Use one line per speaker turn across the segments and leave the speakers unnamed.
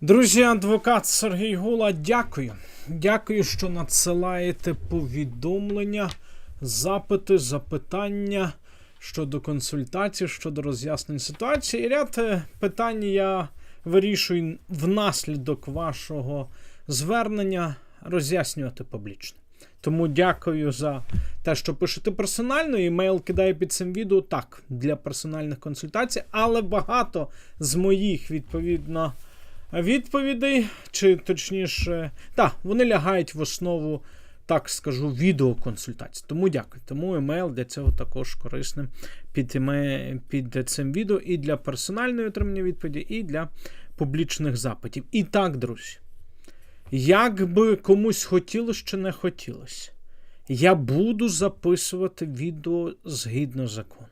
Друзі, адвокат Сергій Гула, дякую. Дякую, що надсилаєте повідомлення, запити, запитання щодо консультацій, щодо роз'яснень ситуації. І ряд е, питань я вирішую внаслідок вашого звернення роз'яснювати публічно. Тому дякую за те, що пишете персонально. Імейл кидаю під цим відео так для персональних консультацій, але багато з моїх відповідно відповідей, чи точніше, так, вони лягають в основу, так скажу, відеоконсультацій. Тому дякую. Тому емейл для цього також корисним під, під цим відео і для персональної отримання відповіді, і для публічних запитів. І так, друзі, як би комусь хотілося чи не хотілося, я буду записувати відео згідно закону.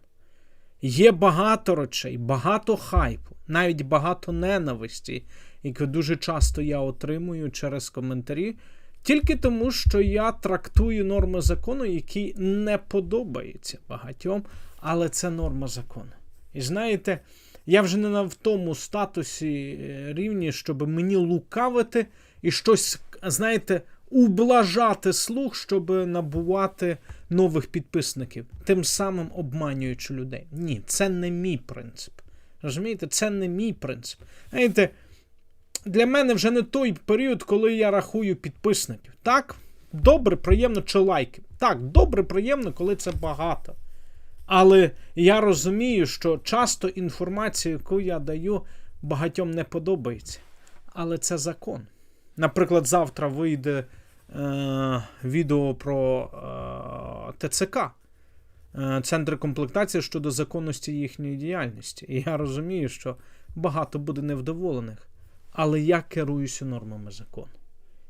Є багато речей, багато хайпу, навіть багато ненависті, яку дуже часто я отримую через коментарі, тільки тому, що я трактую норми закону, які не подобаються багатьом, але це норма закону. І знаєте, я вже не в тому статусі е, рівні, щоб мені лукавити і щось, знаєте, ублажати слух, щоб набувати нових підписників, тим самим обманюючи людей. Ні, це не мій принцип. Розумієте, це не мій принцип. Знаєте, для мене вже не той період, коли я рахую підписників. Так, добре, приємно чи лайки. Так, добре, приємно, коли це багато. Але я розумію, що часто інформація, яку я даю, багатьом не подобається. Але це закон. Наприклад, завтра вийде е, відео про е, ТЦК, центри комплектації щодо законності їхньої діяльності. І я розумію, що багато буде невдоволених. Але я керуюся нормами закону.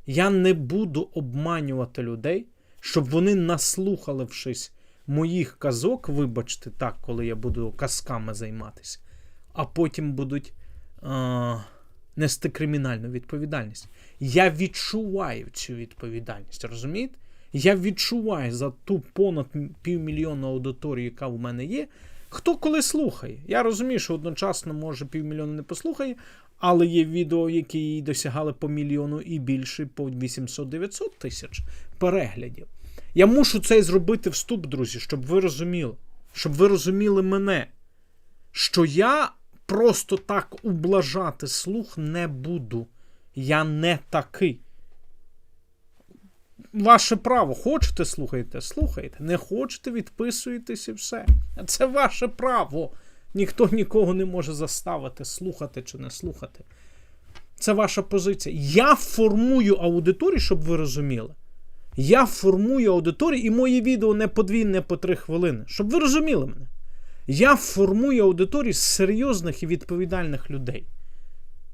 Я не буду обманювати людей, щоб вони, наслухавшись моїх казок, вибачте, так, коли я буду казками займатися, а потім будуть е, нести кримінальну відповідальність. Я відчуваю цю відповідальність, розумієте? Я відчуваю за ту понад півмільйонну аудиторію, яка в мене є. Хто коли слухає? Я розумію, що одночасно може півмільйона не послухає, але є відео, які досягали по мільйону і більше, по 800-900 тисяч переглядів. Я мушу цей зробити вступ, друзі, щоб ви розуміли, щоб ви розуміли мене, що я просто так ублажати слух не буду. Я не такий. Ваше право. Хочете слухайте, слухайте. Не хочете, відписуєтесь і все. Це ваше право. Ніхто нікого не може заставити слухати чи не слухати. Це ваша позиція. Я формую аудиторію, щоб ви розуміли. Я формую аудиторію, і мої відео не по дві, не по три хвилини. Щоб ви розуміли мене. Я формую аудиторію з серйозних і відповідальних людей.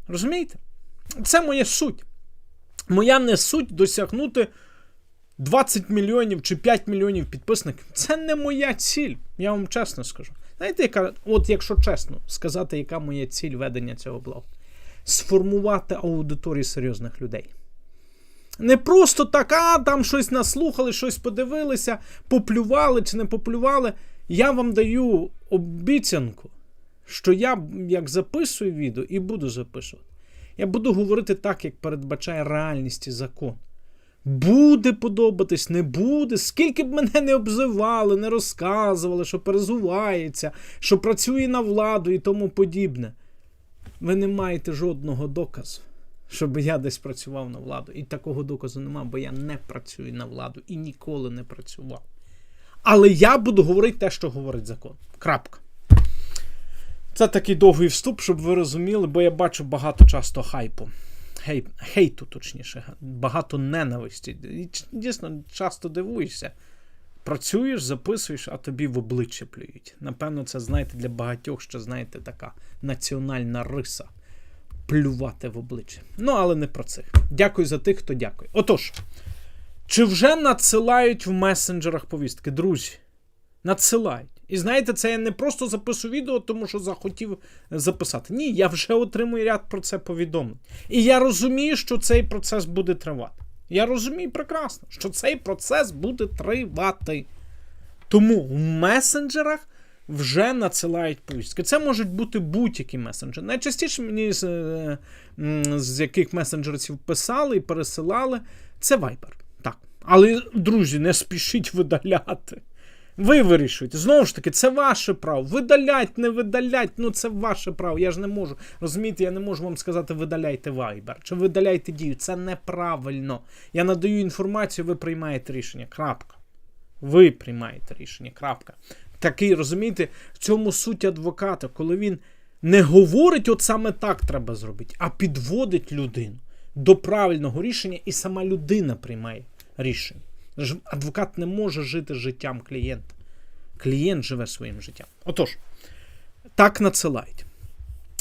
Розумієте? Це моя суть. Моя не суть досягнути 20 мільйонів чи 5 мільйонів підписників. Це не моя ціль, я вам чесно скажу. Знаєте, яка, от якщо чесно сказати, яка моя ціль ведення цього блогу? Сформувати аудиторію серйозних людей. Не просто так, а там щось наслухали, щось подивилися, поплювали чи не поплювали. Я вам даю обіцянку, що я як записую відео і буду записувати. Я буду говорити так, як передбачає реальність і закон. Буде подобатись, не буде. Скільки б мене не обзивали, не розказували, що перезувається, що працює на владу і тому подібне. Ви не маєте жодного доказу, щоб я десь працював на владу. І такого доказу нема, бо я не працюю на владу і ніколи не працював. Але я буду говорити те, що говорить закон. Крапка. Це такий довгий вступ, щоб ви розуміли, бо я бачу багато часто хайпу. Хей, хейту, точніше, багато ненависті. І дійсно часто дивуєшся. Працюєш, записуєш, а тобі в обличчя плюють. Напевно, це, знаєте, для багатьох, що, знаєте, така національна риса. Плювати в обличчя. Ну, але не про цих. Дякую за тих, хто дякує. Отож, чи вже надсилають в месенджерах повістки? Друзі, надсилають. І знаєте, це я не просто записую відео, тому що захотів записати. Ні, я вже отримую ряд про це повідомлень. І я розумію, що цей процес буде тривати. Я розумію прекрасно, що цей процес буде тривати. Тому в месенджерах вже надсилають повістки. Це можуть бути будь-які месенджери. Найчастіше мені з, е, з яких месенджерів писали і пересилали, це Viber. Так. Але, друзі, не спішіть видаляти. Ви вирішуєте. Знову ж таки, це ваше право. Видалять, не видалять, ну це ваше право. Я ж не можу. Розумієте, я не можу вам сказати, видаляйте Viber чи видаляйте дію. Це неправильно. Я надаю інформацію, ви приймаєте рішення. Крапка. Ви приймаєте рішення. Крапка. Такий, розумієте, в цьому суть адвоката, коли він не говорить, от саме так треба зробити, а підводить людину до правильного рішення, і сама людина приймає рішення. Адвокат не може жити життям клієнта. Клієнт живе своїм життям. Отож, так надсилають.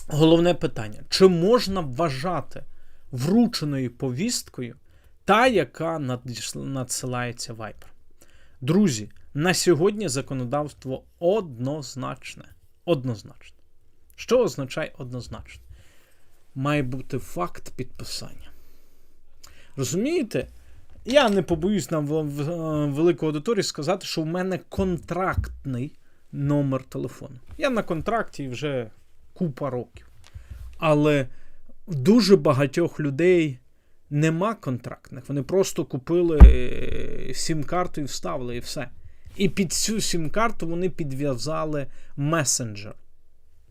Головне питання: чи можна вважати врученою повісткою та, яка надсилається Viber? Друзі, на сьогодні законодавство однозначне. Однозначне. Що означає однозначно? Має бути факт підписання. Розумієте? Я не побоюсь нам е, велику аудиторію сказати, що в мене контрактний номер телефону. Я на контракті вже купа років. Але дуже багатьох людей нема контрактних. Вони просто купили е, сім-карту і вставили, і все. І під цю сім-карту вони підв'язали месенджер.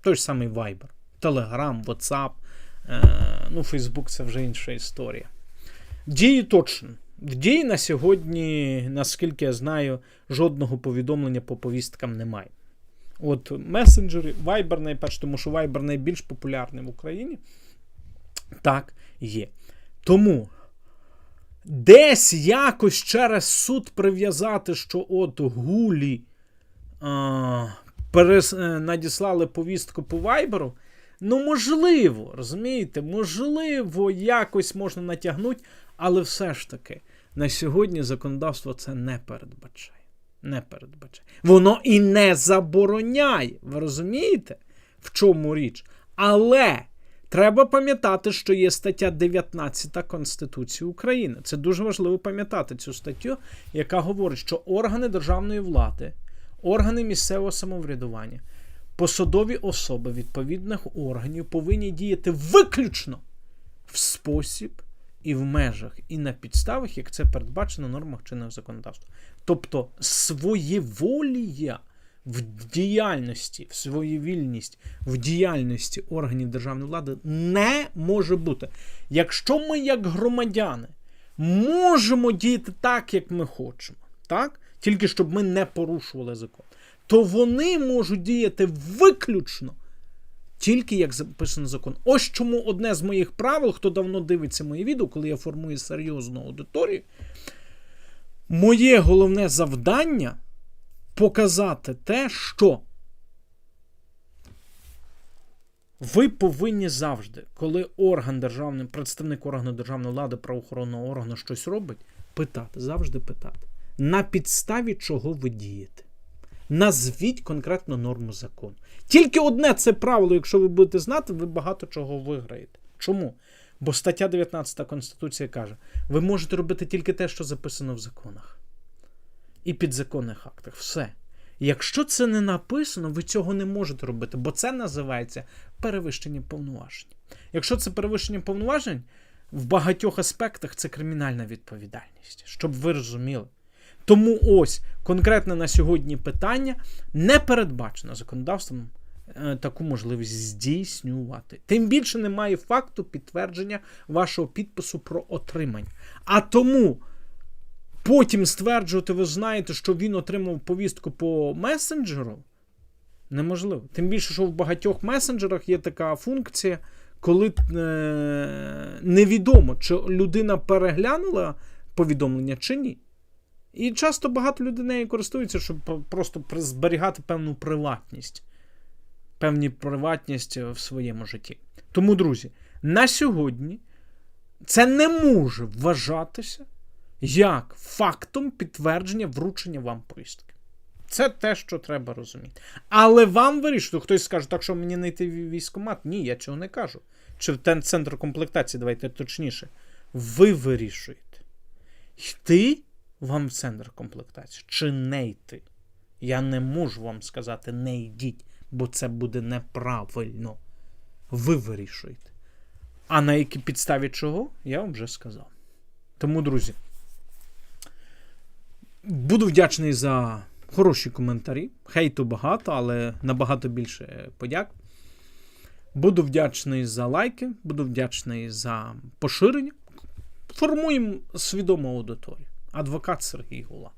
Той ж самий Viber, Telegram, WhatsApp, е, ну, Facebook це вже інша історія. Дії точно. В дії на сьогодні, наскільки я знаю, жодного повідомлення по повісткам немає. От месенджери, Viber найперше, тому що Viber найбільш популярний в Україні. Так, є. Тому десь якось через суд прив'язати, що от гулі а, перес, е, надіслали повістку по Вайберу. Ну, можливо, розумієте, можливо, якось можна натягнути, але все ж таки, на сьогодні законодавство це не передбачає. Не передбачає. Воно і не забороняє. Ви розумієте, в чому річ? Але треба пам'ятати, що є стаття 19 Конституції України. Це дуже важливо пам'ятати цю статтю, яка говорить, що органи державної влади, органи місцевого самоврядування, посадові особи відповідних органів повинні діяти виключно в спосіб і в межах, і на підставах, як це передбачено в нормах чинного законодавства. Тобто своєволія в діяльності, в своєвільність в діяльності органів державної влади не може бути. Якщо ми, як громадяни, можемо діяти так, як ми хочемо, так? тільки щоб ми не порушували закон, то вони можуть діяти виключно. Тільки як записано закон. Ось чому одне з моїх правил, хто давно дивиться мої відео, коли я формую серйозну аудиторію, моє головне завдання показати те, що ви повинні завжди, коли орган державний, представник органу державної влади, правоохоронного органу щось робить, питати, завжди питати, на підставі чого ви дієте. Назвіть конкретну норму закону. Тільки одне це правило, якщо ви будете знати, ви багато чого виграєте. Чому? Бо стаття 19 Конституції каже: ви можете робити тільки те, що записано в законах і підзаконних актах. Все. Якщо це не написано, ви цього не можете робити, бо це називається перевищення повноважень. Якщо це перевищення повноважень, в багатьох аспектах це кримінальна відповідальність, щоб ви розуміли. Тому ось конкретне на сьогодні питання не передбачено законодавством е, таку можливість здійснювати. Тим більше немає факту підтвердження вашого підпису про отримання. А тому потім стверджувати, ви знаєте, що він отримав повістку по месенджеру. Неможливо. Тим більше, що в багатьох месенджерах є така функція, коли е, невідомо, чи людина переглянула повідомлення чи ні. І часто багато людей нею користуються, щоб просто зберігати певну приватність, певні приватність в своєму житті. Тому, друзі, на сьогодні це не може вважатися як фактом підтвердження вручення вам повістки. Це те, що треба розуміти. Але вам вирішити, хтось скаже, так що мені не йти в військкомат? Ні, я цього не кажу. Чи в центр комплектації, давайте точніше. Ви вирішуєте. Йти вам в центр комплектації чи не йти. Я не можу вам сказати, не йдіть, бо це буде неправильно. Ви вирішуєте. А на якій підставі чого, я вам вже сказав. Тому, друзі, буду вдячний за хороші коментарі. Хейту багато, але набагато більше подяк. Буду вдячний за лайки, буду вдячний за поширення. Формуємо свідому аудиторію. Адвокат Сергій Гула.